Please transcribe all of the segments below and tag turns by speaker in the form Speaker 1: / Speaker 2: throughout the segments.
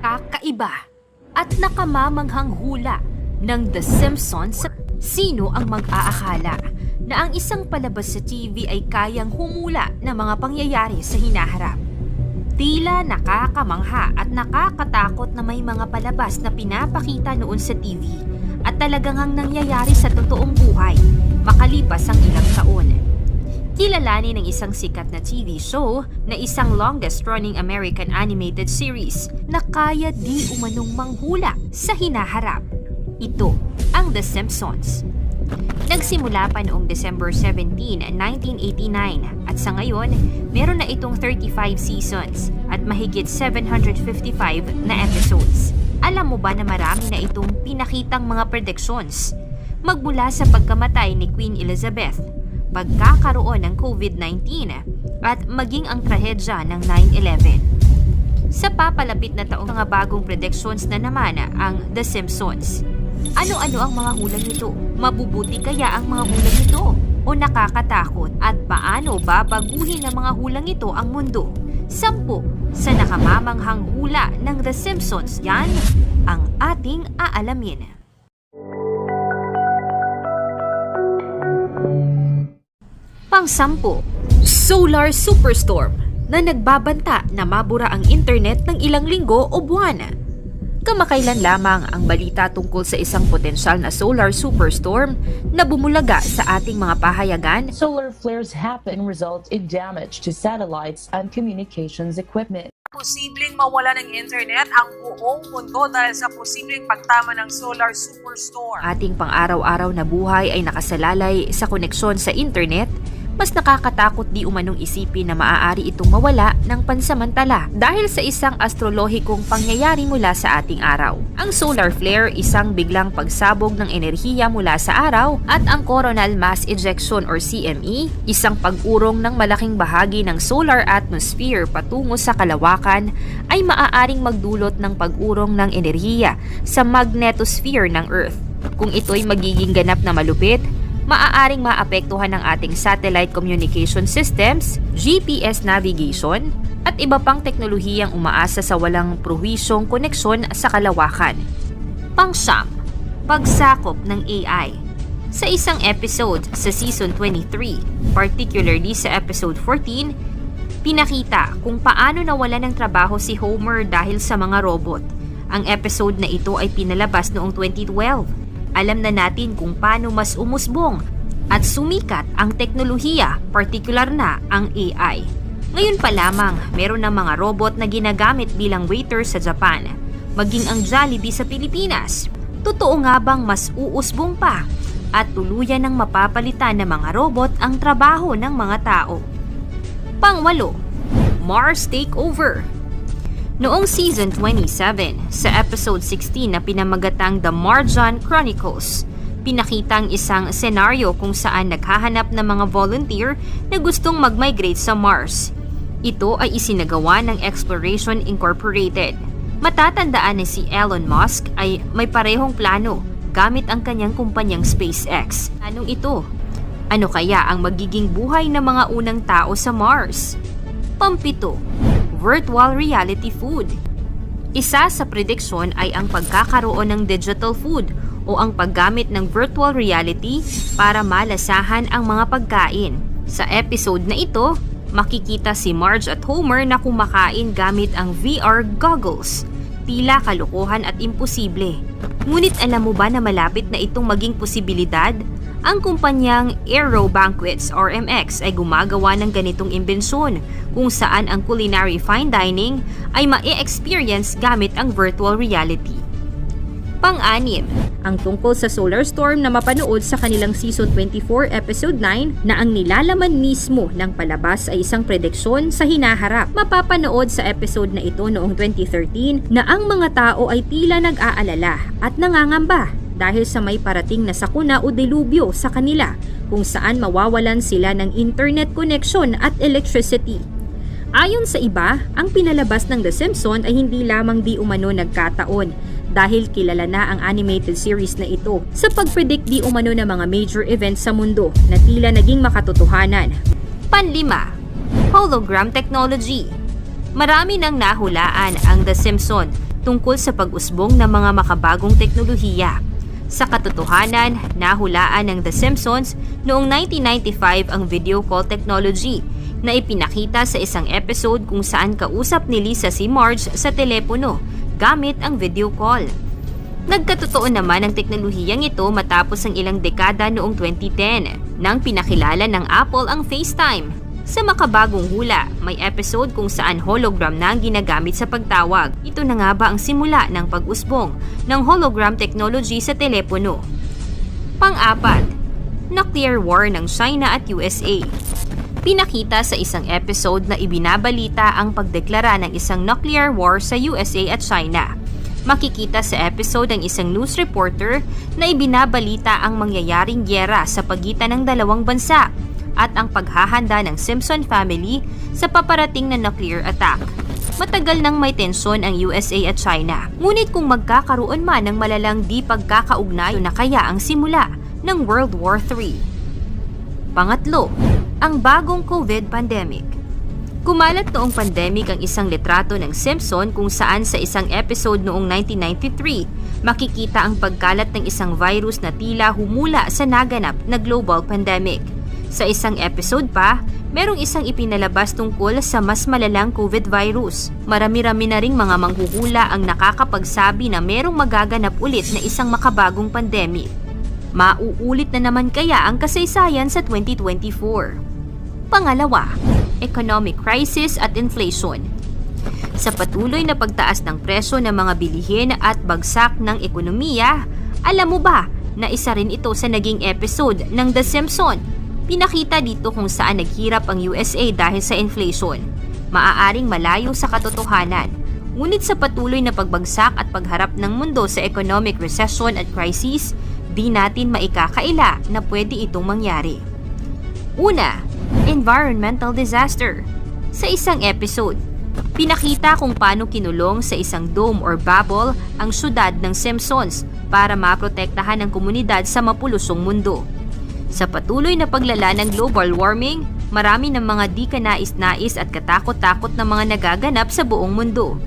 Speaker 1: Kakaiba at nakamamanghang hula ng The Simpsons sino ang mag-aakala na ang isang palabas sa TV ay kayang humula ng mga pangyayari sa hinaharap. Tila nakakamangha at nakakatakot na may mga palabas na pinapakita noon sa TV at talagang ang nangyayari sa totoong buhay makalipas ang ilang taon. Kilalanin ng isang sikat na TV show na isang longest-running American animated series na kaya di umanong manghula sa hinaharap. Ito ang The Simpsons. Nagsimula pa noong December 17, 1989 at sa ngayon, meron na itong 35 seasons at mahigit 755 na episodes. Alam mo ba na marami na itong pinakitang mga predictions? Magmula sa pagkamatay ni Queen Elizabeth, pagkakaroon ng COVID-19 at maging ang trahedya ng 9-11. Sa papalapit na taong mga bagong predictions na naman ang The Simpsons. Ano-ano ang mga hulang ito? Mabubuti kaya ang mga hulang ito? O nakakatakot? At paano babaguhin ng mga hulang ito ang mundo? Sampu sa nakamamanghang hula ng The Simpsons yan ang ating aalamin. Pang-sampu, Solar Superstorm na nagbabanta na mabura ang internet ng ilang linggo o buwan. Kamakailan lamang ang balita tungkol sa isang potensyal na solar superstorm na bumulaga sa ating mga pahayagan
Speaker 2: Solar flares happen result in damage to satellites and communications equipment.
Speaker 3: posibleng mawala ng internet ang buong mundo dahil sa posibleng pagtama ng solar superstorm.
Speaker 1: ating pang-araw-araw na buhay ay nakasalalay sa koneksyon sa internet, mas nakakatakot di umanong isipin na maaari itong mawala ng pansamantala dahil sa isang astrolohikong pangyayari mula sa ating araw. Ang solar flare, isang biglang pagsabog ng enerhiya mula sa araw at ang coronal mass ejection or CME, isang pag-urong ng malaking bahagi ng solar atmosphere patungo sa kalawakan ay maaaring magdulot ng pag-urong ng enerhiya sa magnetosphere ng Earth. Kung ito'y magiging ganap na malupit, maaaring maapektuhan ng ating satellite communication systems, GPS navigation, at iba pang teknolohiyang umaasa sa walang prowisyong koneksyon sa kalawakan. Pangsyam, pagsakop ng AI. Sa isang episode sa season 23, particularly sa episode 14, pinakita kung paano nawala ng trabaho si Homer dahil sa mga robot. Ang episode na ito ay pinalabas noong 2012 alam na natin kung paano mas umusbong at sumikat ang teknolohiya, partikular na ang AI. Ngayon pa lamang, meron ng mga robot na ginagamit bilang waiter sa Japan, maging ang Jollibee sa Pilipinas. Totoo nga bang mas uusbong pa at tuluyan ng mapapalitan ng mga robot ang trabaho ng mga tao? Pangwalo, Mars Takeover Noong season 27, sa episode 16 na pinamagatang The Marjan Chronicles, pinakitang isang senaryo kung saan naghahanap ng mga volunteer na gustong mag-migrate sa Mars. Ito ay isinagawa ng Exploration Incorporated. Matatandaan na si Elon Musk ay may parehong plano gamit ang kanyang kumpanyang SpaceX. Anong ito? Ano kaya ang magiging buhay ng mga unang tao sa Mars? Pampito, virtual reality food. Isa sa prediksyon ay ang pagkakaroon ng digital food o ang paggamit ng virtual reality para malasahan ang mga pagkain. Sa episode na ito, makikita si Marge at Homer na kumakain gamit ang VR goggles. Tila kalokohan at imposible. Ngunit alam mo ba na malapit na itong maging posibilidad? Ang kumpanyang Aero Banquets or MX ay gumagawa ng ganitong imbensyon kung saan ang culinary fine dining ay ma-experience gamit ang virtual reality. Pang-anim, ang tungkol sa solar storm na mapanood sa kanilang season 24 episode 9 na ang nilalaman mismo ng palabas ay isang prediksyon sa hinaharap. Mapapanood sa episode na ito noong 2013 na ang mga tao ay tila nag-aalala at nangangamba dahil sa may parating na sakuna o delubyo sa kanila kung saan mawawalan sila ng internet connection at electricity. Ayon sa iba, ang pinalabas ng The Simpsons ay hindi lamang di umano nagkataon dahil kilala na ang animated series na ito sa pagpredict di umano ng mga major events sa mundo na tila naging makatotohanan. Panlima, hologram technology. Marami nang nahulaan ang The Simpsons tungkol sa pag-usbong ng mga makabagong teknolohiya. Sa katotohanan, nahulaan ng The Simpsons noong 1995 ang video call technology na ipinakita sa isang episode kung saan kausap ni Lisa si Marge sa telepono gamit ang video call. Nagkatotoo naman ang teknolohiyang ito matapos ang ilang dekada noong 2010 nang pinakilala ng Apple ang FaceTime. Sa makabagong hula, may episode kung saan hologram na ang ginagamit sa pagtawag. Ito na nga ba ang simula ng pag-usbong ng hologram technology sa telepono? Pang-apat, nuclear war ng China at USA. Pinakita sa isang episode na ibinabalita ang pagdeklara ng isang nuclear war sa USA at China. Makikita sa episode ang isang news reporter na ibinabalita ang mangyayaring gyera sa pagitan ng dalawang bansa at ang paghahanda ng Simpson family sa paparating na nuclear attack. Matagal nang may tensyon ang USA at China. Ngunit kung magkakaroon man ng malalang di pagkakaugnay na kaya ang simula ng World War III. Pangatlo, ang bagong COVID pandemic. Kumalat noong pandemic ang isang litrato ng Simpson kung saan sa isang episode noong 1993, makikita ang pagkalat ng isang virus na tila humula sa naganap na global pandemic. Sa isang episode pa, merong isang ipinalabas tungkol sa mas malalang COVID virus. Marami-rami na ring mga manghuhula ang nakakapagsabi na merong magaganap ulit na isang makabagong pandemic. Mauulit na naman kaya ang kasaysayan sa 2024. Pangalawa, economic crisis at inflation. Sa patuloy na pagtaas ng presyo ng mga bilihin at bagsak ng ekonomiya, alam mo ba na isa rin ito sa naging episode ng The Simpsons? Pinakita dito kung saan naghirap ang USA dahil sa inflation. Maaaring malayo sa katotohanan. Ngunit sa patuloy na pagbagsak at pagharap ng mundo sa economic recession at crisis, di natin maikakaila na pwede itong mangyari. Una, environmental disaster. Sa isang episode, pinakita kung paano kinulong sa isang dome or bubble ang syudad ng Simpsons para maprotektahan ang komunidad sa mapulusong mundo. Sa patuloy na paglala ng global warming, marami ng mga di kanais-nais at katakot-takot na mga nagaganap sa buong mundo.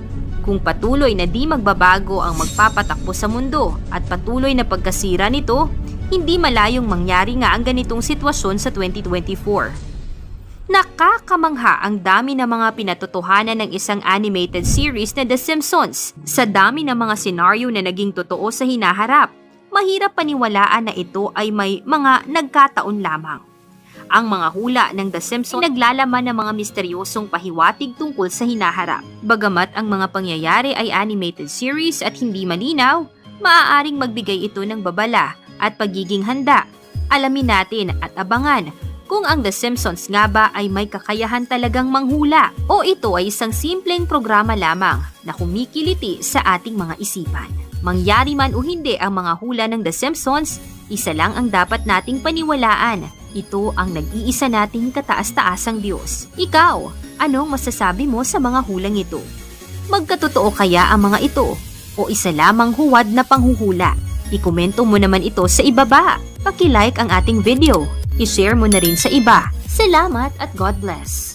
Speaker 1: Kung patuloy na di magbabago ang magpapatakbo sa mundo at patuloy na pagkasira nito, hindi malayong mangyari nga ang ganitong sitwasyon sa 2024. Nakakamangha ang dami ng mga pinatotohanan ng isang animated series na The Simpsons sa dami ng mga senaryo na naging totoo sa hinaharap mahirap paniwalaan na ito ay may mga nagkataon lamang. Ang mga hula ng The Simpsons ay naglalaman ng mga misteryosong pahiwatig tungkol sa hinaharap. Bagamat ang mga pangyayari ay animated series at hindi malinaw, maaaring magbigay ito ng babala at pagiging handa. Alamin natin at abangan kung ang The Simpsons nga ba ay may kakayahan talagang manghula o ito ay isang simpleng programa lamang na kumikiliti sa ating mga isipan. Mangyari man o hindi ang mga hula ng The Simpsons, isa lang ang dapat nating paniwalaan. Ito ang nag-iisa nating kataas-taasang Diyos. Ikaw, anong masasabi mo sa mga hulang ito? Magkatotoo kaya ang mga ito? O isa lamang huwad na panghuhula? Ikomento mo naman ito sa ibaba. Paki-like ang ating video. I-share mo na rin sa iba. Salamat at God bless.